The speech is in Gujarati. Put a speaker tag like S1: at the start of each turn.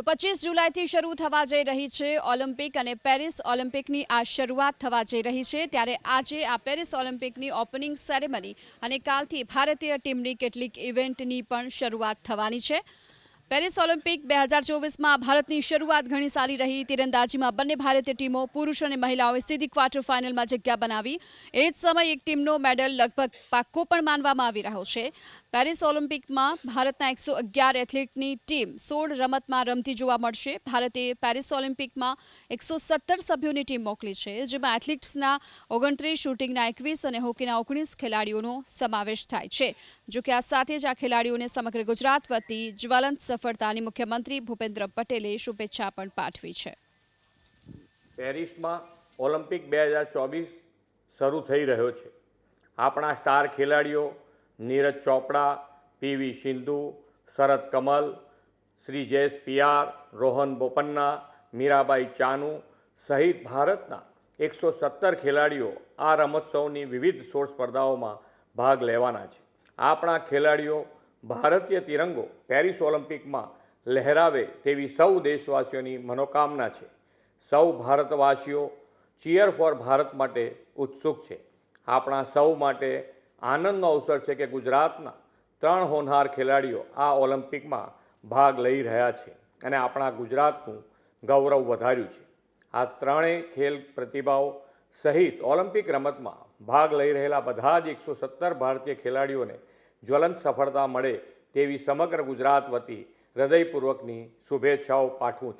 S1: તો પચીસ જુલાઈથી શરૂ થવા જઈ રહી છે ઓલિમ્પિક અને પેરિસ ઓલિમ્પિકની આ શરૂઆત થવા જઈ રહી છે. ત્યારે આજે આ પેરિસ ઓલિમ્પિકની ઓપનિંગ સેરેમની અને કાલથી ભારતીય ટીમની કેટલીક ઇવેન્ટની પણ શરૂઆત થવાની છે. પેરિસ ઓલિમ્પિક બે હજાર ચોવીસમાં ભારતની શરૂઆત ઘણી સારી રહી. તીરંદાજીમાં બંને ભારતીય ટીમો પુરુષ અને મહિલાઓએ સીધી ક્વાર્ટર ફાઇનલમાં જગ્યા બનાવી. એ જ સમયે એક ટીમનો મેડલ લગભગ પાક્કો પણ માનવામાં આવી રહ્યો છે. પેરિસ ઓલિમ્પિકમાં ભારતના એકસો અગિયાર એથ્લેટની ટીમ સોળ રમતમાં રમતી જોવા મળશે. ભારતે પેરિસ ઓલિમ્પિકમાં એકસો સત્તર સભ્યોની ટીમ મોકલી છે, જેમાં એથ્લેટ્સના ઓગણત્રીસ, શૂટિંગના એકવીસ અને હોકીના ઓગણીસ ખેલાડીઓનો સમાવેશ થાય છે. જોકે આ સાથે જ આ ખેલાડીઓને સમગ્ર ગુજરાત વતી જ્વલંત સફળતાની મુખ્યમંત્રી ભૂપેન્દ્ર પટેલે શુભેચ્છા પણ પાઠવી છે.
S2: પેરિસમાં ઓલિમ્પિક બે હજાર ચોવીસ શરૂ થઈ રહ્યો છે. આપણા સ્ટાર ખેલાડીઓ Neeraj Chopra, PV Sindhu, Sharath Kamal, Sreejesh P R Rohan Bopanna, Mirabai Chanu સહિત ભારતના એકસો સત્તર ખેલાડીઓ આ રમોત્સવની વિવિધ સોળ સ્પર્ધાઓમાં ભાગ લેવાના છે. આપણા ખેલાડીઓ ભારતીય તિરંગો પેરિસ ઓલિમ્પિકમાં લહેરાવે તેવી સૌ દેશવાસીઓની મનોકામના છે. સૌ ભારતવાસીઓ ચીયર ફોર ભારત માટે ઉત્સુક છે. આપણા સૌ માટે આનંદનો અવસર છે કે ગુજરાતના ત્રણ હોનહાર ખેલાડીઓ આ ઓલિમ્પિકમાં ભાગ લઈ રહ્યા છે અને આપણા ગુજરાતનું ગૌરવ વધાર્યું છે. આ ત્રણેય ખેલ પ્રતિભાઓ સહિત ઓલિમ્પિક રમતમાં ભાગ લઈ રહેલા બધા જ એકસો સત્તર ભારતીય ખેલાડીઓને જ્વલંત સફળતા મળે તેવી સમગ્ર ગુજરાત વતી હૃદયપૂર્વકની શુભેચ્છાઓ પાઠવું છું.